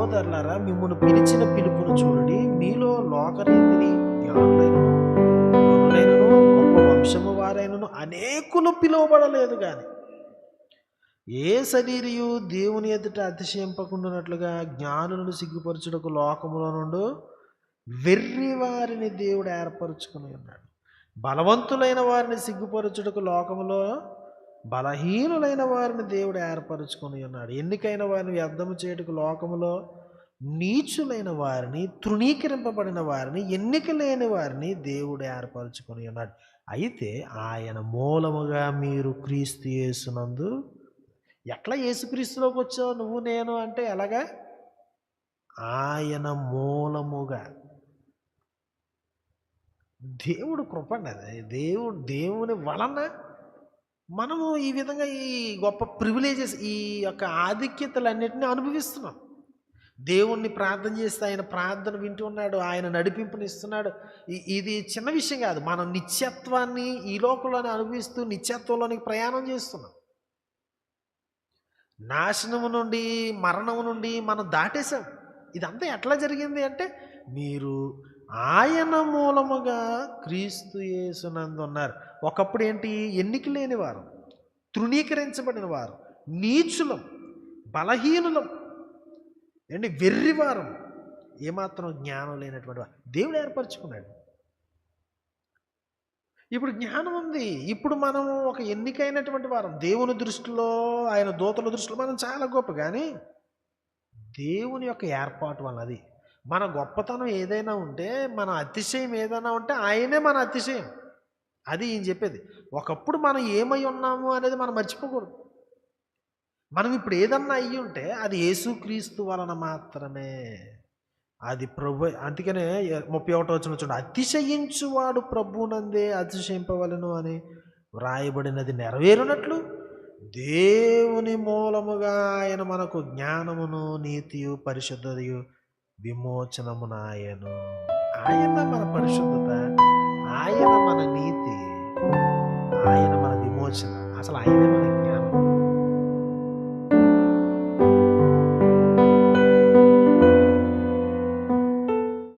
సహోదరులారా మిమ్మల్ని పిలిచిన పిలుపును చూడండి. మీలో లోకరీతిని జ్ఞానులైనను గొప్ప వంశము వారైనను అనేకులు పిలువబడలేదు కానీ ఏ శరీరయు దేవుని ఎదుట అతిశయింపకుండానట్లుగా జ్ఞానులను సిగ్గుపరచుటకు లోకములో నుండి వెర్రి వారిని దేవుడు ఏర్పరచుకుని ఉన్నాడు. బలవంతులైన వారిని సిగ్గుపరచుటకు లోకములో బలహీనులైన వారిని దేవుడు ఏర్పరచుకొని ఉన్నాడు. ఎన్నికైన వారిని వ్యర్థము చేయుటకు లోకములో నీచులైన వారిని తృణీకరింపబడిన వారిని ఎన్నిక లేని వారిని దేవుడు ఏర్పరచుకొని ఉన్నాడు. అయితే ఆయన మూలముగా మీరు క్రీస్తు యేసునందు ఎట్లా యేసుక్రీస్తులోకి వచ్చావు నువ్వు నేను అంటే ఎలాగా? ఆయన మూలముగా. దేవుడు కృపండి దేవుడు దేవుని వలన మనము ఈ విధంగా ఈ గొప్ప ప్రివిలేజెస్ ఈ యొక్క ఆధిక్యతలన్నింటినీ అనుభవిస్తున్నాం. దేవుణ్ణి ప్రార్థన చేస్తే ఆయన ప్రార్థన వింటున్నాడు ఆయన నడిపింపునిస్తున్నాడు. ఇది చిన్న విషయం కాదు. మనం నిత్యత్వాన్ని ఈ లోకంలోనే అనుభవిస్తూ నిత్యత్వంలోనికి ప్రయాణం చేస్తున్నాం. నాశనము నుండి మరణము నుండి మనం దాటేశాం. ఇదంతా ఎట్లా జరిగింది అంటే మీరు ఆయన మూలముగా క్రీస్తు యేసునందు ఉన్నారు. ఒకప్పుడు ఏంటి? ఎన్నిక లేని వారు తృణీకరించబడిన వారు నీచులం బలహీనులం ఏంటి? వెర్రివారం. ఏమాత్రం జ్ఞానం లేనటువంటి వారు. దేవుడు ఏర్పరచుకున్నాడు. ఇప్పుడు జ్ఞానం ఉంది. ఇప్పుడు మనం ఒక ఎన్నికైనటువంటి వారం. దేవుని దృష్టిలో ఆయన దూతల దృష్టిలో మనం చాలా గొప్ప కానీ దేవుని యొక్క ఏర్పాటు వల్ల అది మన గొప్పతనం ఏదైనా ఉంటే మన అతిశయం ఏదైనా ఉంటే ఆయనే మన అతిశయం. అది ఈయన చెప్పేది. ఒకప్పుడు మనం ఏమై ఉన్నాము అనేది మనం మర్చిపోకూడదు. మనం ఇప్పుడు ఏదన్నా అయ్యి ఉంటే అది యేసుక్రీస్తు వలన మాత్రమే. అది ప్రభు అందుకనే ముప్పై ఒకటో వచ్చిన చూడండి. అతిశయించువాడు ప్రభునందే అతిశయింపవలను అని వ్రాయబడినది నెరవేరునట్లు దేవుని మూలముగా ఆయన మనకు జ్ఞానమును నీతియు పరిశుద్ధతయు విమోచనమునాయను ఆయన మన పరిశుద్ధత ఆయన మన నీతి ఆయన మన విమోచన. అసలు ఆయనే